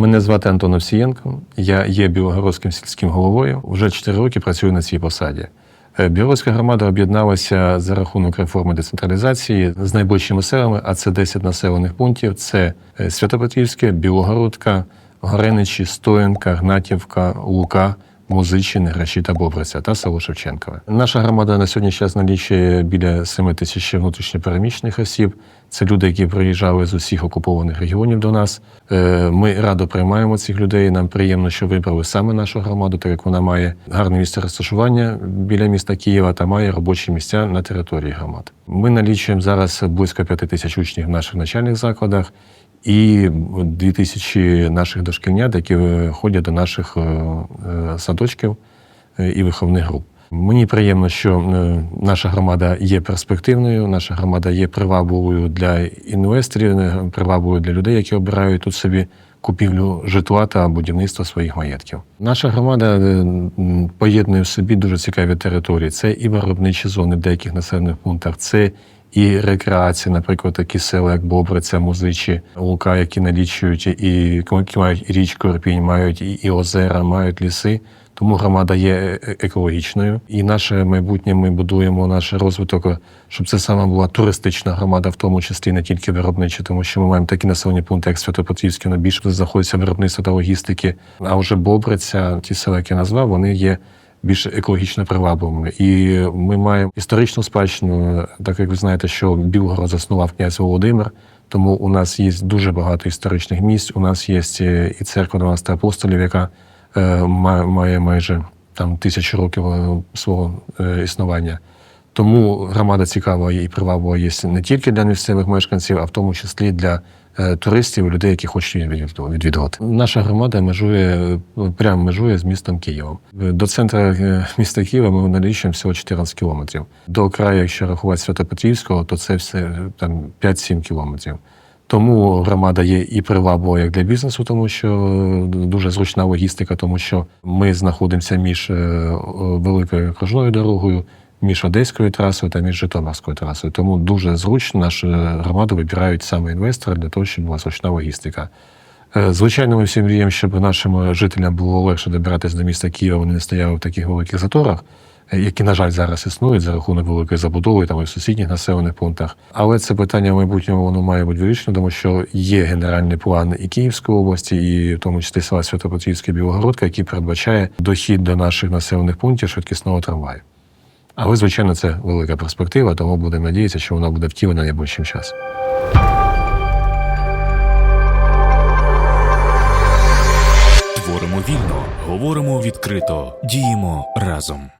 Мене звати Антон Овсієнко. Я є білогородським сільським головою. Вже 4 роки працюю на цій посаді. Білоруська громада об'єдналася за рахунок реформи децентралізації з найближчими селами, а це 10 населених пунктів. Це е, Святопетрівське, Білогородка, Гореничі, Стоянка, Гнатівка, Лука, Музичини, Грачі та Бобриця та село Шевченкове. Наша громада на сьогодні час налічує біля 7 тисяч внутрішньопереміщених осіб. Це люди, які приїжджали з усіх окупованих регіонів до нас. Е, Ми радо приймаємо цих людей. Нам приємно, що вибрали саме нашу громаду, так як вона має гарне місце розташування біля міста Києва та має робочі місця на території громад. Ми налічуємо зараз близько 5 тисяч учнів в наших навчальних закладах і 2 тисячі наших дошкільнят, які ходять до наших е, е, садочків е, і виховних груп. Мені приємно, що наша громада є перспективною, наша громада є привабливою для інвесторів, привабливою для людей, які обирають тут собі купівлю житла та будівництво своїх маєтків. Наша громада поєднує в собі дуже цікаві території. Це і виробничі зони в деяких населених пунктах, це і рекреація, наприклад, такі села, як Бобриця, Музичі, Лука, які налічують і які мають і річку Ірпінь, мають і, і озера, мають ліси. Тому громада є е- екологічною, і наше майбутнє ми будуємо наш розвиток, щоб це саме була туристична громада, в тому числі не тільки виробнича, тому що ми маємо такі населені пункти, як Святопетрівське, воно більше знаходиться виробництво та логістики. А вже Бобриця, ті села, які я назвав, вони є більш екологічно привабливими. І ми маємо історичну спадщину, так як ви знаєте, що Білгород заснував князь Володимир. Тому у нас є дуже багато історичних місць. У нас є е, і церква 12 апостолів, яка е, має, майже там тисячу років е, свого існування. Тому громада цікава і приваблива є не тільки для місцевих мешканців, а в тому числі для е, туристів людей, які хочуть її відвідувати-. Наша громада межує е, прямо межує з містом Києвом. Е, До центру міста Києва ми налічуємо всього 14 кілометрів. До краю, якщо рахувати Святопетрівського, то це все там 5-7 кілометрів. Тому громада є і приваблива як для бізнесу, тому що дуже зручна логістика, тому що ми знаходимося між великою окружною дорогою, між Одеською трасою та між Житомирською трасою. Тому дуже зручно нашу громаду вибирають саме інвестори для того, щоб була зручна логістика. Е, Звичайно, ми всі мріємо, щоб нашим жителям було легше добиратися до міста Києва, вони не стояли в таких великих заторах, е, які, на жаль, зараз існують за рахунок великої забудови там і в сусідніх населених пунктах. Але це питання в майбутньому воно має бути вирішено, тому що є генеральний план і Київської області, і в тому числі села Святопетрівська Білогородка, який передбачає дохід до наших населених пунктів швидкісного трамваю. Але, звичайно, це велика перспектива, тому будемо надіятися, що вона буде втілена найближчим часом. Творимо вільно, говоримо відкрито, діємо разом.